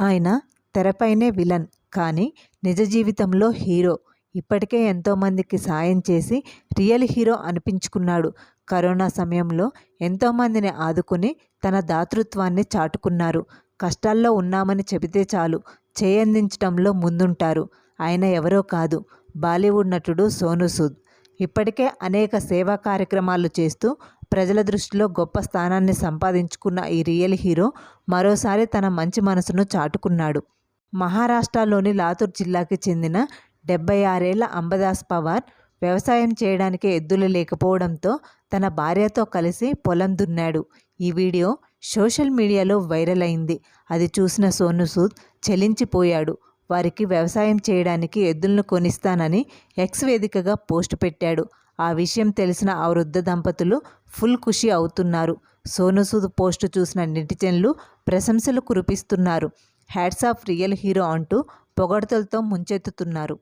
ఆయన తెరపైనే విలన్ కానీ నిజ జీవితంలో హీరో. ఇప్పటికే ఎంతోమందికి సాయం చేసి రియల్ హీరో అనిపించుకున్నాడు. కరోనా సమయంలో ఎంతోమందిని ఆదుకుని తన దాతృత్వాన్ని చాటుకున్నారు. కష్టాల్లో ఉన్నామని చెబితే చాలు చేయందించడంలో ముందుంటారు. ఆయన ఎవరో కాదు. బాలీవుడ్ నటుడు సోను సూద్. ఇప్పటికే అనేక సేవా కార్యక్రమాలు చేస్తూ ప్రజల దృష్టిలో గొప్ప స్థానాన్ని సంపాదించుకున్న ఈ రియల్ హీరో మరోసారి తన మంచి మనసును చాటుకున్నాడు. మహారాష్ట్రలోని లాతూర్ జిల్లాకి చెందిన డెబ్బై ఆరేళ్ళ అంబదాస్ పవార్ వ్యవసాయం చేయడానికి ఎద్దులు లేకపోవడంతో తన భార్యతో కలిసి పొలం దున్నాడు. ఈ వీడియో సోషల్ మీడియాలో వైరల్ అయింది. అది చూసిన సోను సూద్ చెలించిపోయాడు. వారికి వ్యవసాయం చేయడానికి ఎద్దులను కొనిస్తానని ఎక్స్ వేదికగా పోస్ట్ పెట్టాడు. ఆ విషయం తెలిసిన ఆ వృద్ధ దంపతులు ఫుల్ ఖుషి అవుతున్నారు. సోనూసూద్ పోస్టు పోస్ట్ చూసిన నెటిజన్లు ప్రశంసలు కురిపిస్తున్నారు. హ్యాట్స్ ఆఫ్ రియల్ హీరో అంటూ పొగడతలతో ముంచెత్తుతున్నారు.